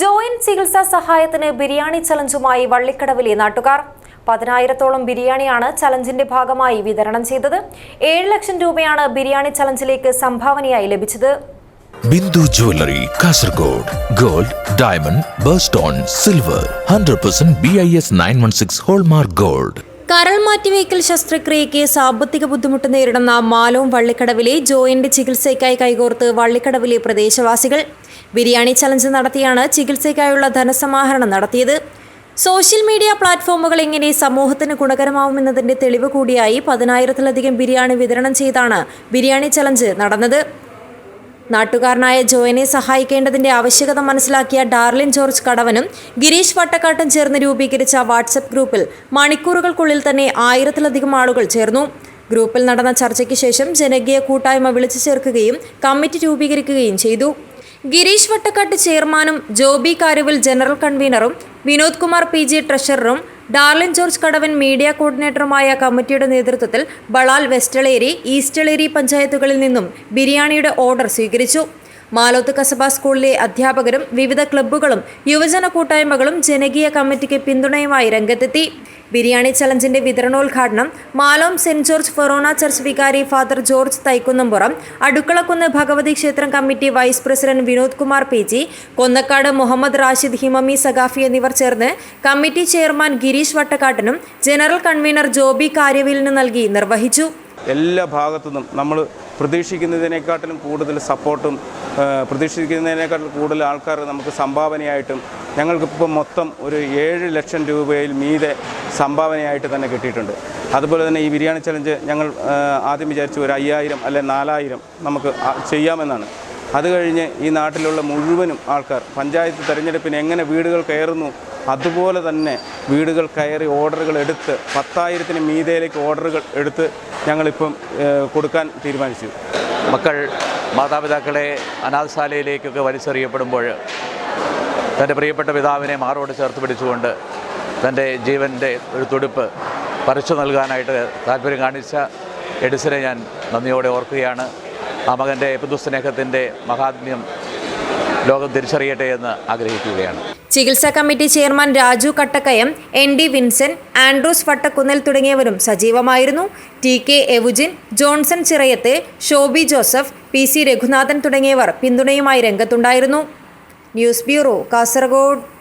Join ചികിത്സാ സഹായത്തിന് ബിരിയാണി ചലഞ്ചുമായി വള്ളിക്കടവിലെ നാട്ടുകാർ. പതിനായിരത്തോളം ബിരിയാണിയാണ് ചലഞ്ചിന്റെ ഭാഗമായി വിതരണം ചെയ്തത്. ഏഴ് ലക്ഷം രൂപയാണ് ബിരിയാണി ചലഞ്ചിലേക്ക് സംഭാവനയായി ലഭിച്ചത്. Bindu jewellery Kasaragod gold diamond birthstone silver hundred percent B I S nine one six hallmark gold. കരൾ മാറ്റിവയ്ക്കൽ ശസ്ത്രക്രിയയ്ക്ക് സാമ്പത്തിക ബുദ്ധിമുട്ട് നേരിടുന്ന മാലോം വള്ളിക്കടവിലെ ജോയിന്റ് ചികിത്സയ്ക്കായി കൈകോർത്ത് വള്ളിക്കടവിലെ പ്രദേശവാസികൾ. ബിരിയാണി ചലഞ്ച് നടത്തിയാണ് ചികിത്സയ്ക്കായുള്ള ധനസമാഹരണം നടത്തിയത്. സോഷ്യൽ മീഡിയ പ്ലാറ്റ്ഫോമുകൾ എങ്ങനെ സമൂഹത്തിന് ഗുണകരമാവുമെന്നതിന്റെ തെളിവ് കൂടിയായി പതിനായിരത്തിലധികം ബിരിയാണി വിതരണം ചെയ്താണ് ബിരിയാണി ചലഞ്ച് നടന്നത്. നാട്ടുകാരനായ ജോയനെ സഹായിക്കേണ്ടതിന്റെ ആവശ്യകത മനസ്സിലാക്കിയ ഡാർലിൻ ജോർജ് കടവനും ഗിരീഷ് വട്ടക്കാട്ടും ചേർന്ന് രൂപീകരിച്ച വാട്സപ്പ് ഗ്രൂപ്പിൽ മണിക്കൂറുകൾക്കുള്ളിൽ തന്നെ ആയിരത്തിലധികം ആളുകൾ ചേർന്നു. ഗ്രൂപ്പിൽ നടന്ന ചർച്ചയ്ക്ക് ശേഷം ജനകീയ കൂട്ടായ്മ വിളിച്ചു ചേർക്കുകയും കമ്മിറ്റി രൂപീകരിക്കുകയും ചെയ്തു. ഗിരീഷ് വട്ടക്കാട്ട് ചെയർമാനും ജോബി കാരുവിൽ ജനറൽ കൺവീനറും വിനോദ് കുമാർ പി ജി ട്രഷററും ഡാർലിൻ ജോർജ് കടവൻ മീഡിയ കോർഡിനേറ്ററുമായ കമ്മിറ്റിയുടെ നേതൃത്വത്തിൽ ബളാൽ വെസ്റ്റളേരി ഈസ്റ്റളേരി പഞ്ചായത്തുകളിൽ നിന്നും ബിരിയാണിയുടെ ഓർഡർ സ്വീകരിച്ചു. മാലോത്ത് കസബ സ്കൂളിലെ അധ്യാപകരും വിവിധ ക്ലബ്ബുകളും യുവജന കൂട്ടായ്മകളും ജനകീയ കമ്മിറ്റിക്ക് പിന്തുണയുമായി രംഗത്തെത്തി. ബിരിയാണി ചലഞ്ചിന്റെ വിതരണോദ്ഘാടനം Malom saint George forane church വികാരി ഫാദർ ജോർജ് തൈക്കുന്നമ്പുറം അടുക്കളക്കുന്ന് ഭഗവതി ക്ഷേത്രം committee vice president Vinod Kumar P G Konnakkad Muhammad Rashid Himami Saqafi എന്നിവർ ചേർന്ന് കമ്മിറ്റി ചെയർമാൻ ഗിരീഷ് വട്ടക്കാട്ടനും ജനറൽ കൺവീനർ ജോബി കാര്യവിലിനും നൽകി നിർവഹിച്ചു. എല്ലാ ഭാഗത്തു നിന്നും നമ്മൾ പ്രതീക്ഷിക്കുന്നതിനേക്കാട്ടിലും കൂടുതൽ സപ്പോർട്ടും ആ, പ്രതീക്ഷിക്കുന്നതിനേക്കാട്ടിലും കൂടുതൽ ആൾക്കാർ നമുക്ക് സംഭാവനയായിട്ടും ഞങ്ങൾക്കിപ്പോൾ മൊത്തം ഒരു ഏഴ് ലക്ഷം രൂപയിൽ മീതെ സംഭാവനയായിട്ട് തന്നെ കിട്ടിയിട്ടുണ്ട്. അതുപോലെ തന്നെ ഈ ബിരിയാണി ചലഞ്ച് ഞങ്ങൾ ആദ്യം വിചാരിച്ചു ഒരു അയ്യായിരം അല്ലെ നാലായിരം നമുക്ക് ചെയ്യാമെന്നാണ്. അത് കഴിഞ്ഞ് ഈ നാട്ടിലുള്ള മുഴുവനും ആൾക്കാർ പഞ്ചായത്ത് തെരഞ്ഞെടുപ്പിന് എങ്ങനെ വീടുകൾ കയറുന്നു അതുപോലെ തന്നെ വീടുകൾ കയറി ഓർഡറുകൾ എടുത്ത് പത്തായിരത്തിന് മീതയിലേക്ക് ഓർഡറുകൾ എടുത്ത് ഞങ്ങളിപ്പം കൊടുക്കാൻ തീരുമാനിച്ചു. മക്കൾ മാതാപിതാക്കളെ അനാഥശാലയിലേക്കൊക്കെ വലിച്ചെറിയപ്പെടുമ്പോൾ തന്റെ പ്രിയപ്പെട്ട പിതാവിനെ മാറോട് ചേർത്ത് പിടിച്ചുകൊണ്ട് തന്റെ ജീവന്റെ ഒരു തുടിപ്പ് പറിച്ചു നൽകാനായിട്ട് താല്പര്യം കാണിച്ച എഡിസിനെ ഞാൻ നന്ദിയോടെ ഓർക്കുകയാണ്. ആ മകന്റെ പുതുസ്നേഹത്തിന്റെ മഹാത്മ്യം ലോകം തിരിച്ചറിയട്ടെ എന്ന് ആഗ്രഹിക്കുകയാണ്. ചികിത്സാ committee chairman Raju Kattakkayam N D Vincent Andrews Vattakkunnel തുടങ്ങിയവരും സജീവമായിരുന്നു. T K Eugene Johnson Chirayath Shobi Joseph P C Raghunathan തുടങ്ങിയവർ പിന്തുണയുമായി രംഗത്തുണ്ടായിരുന്നു. News bureau Kasaragod.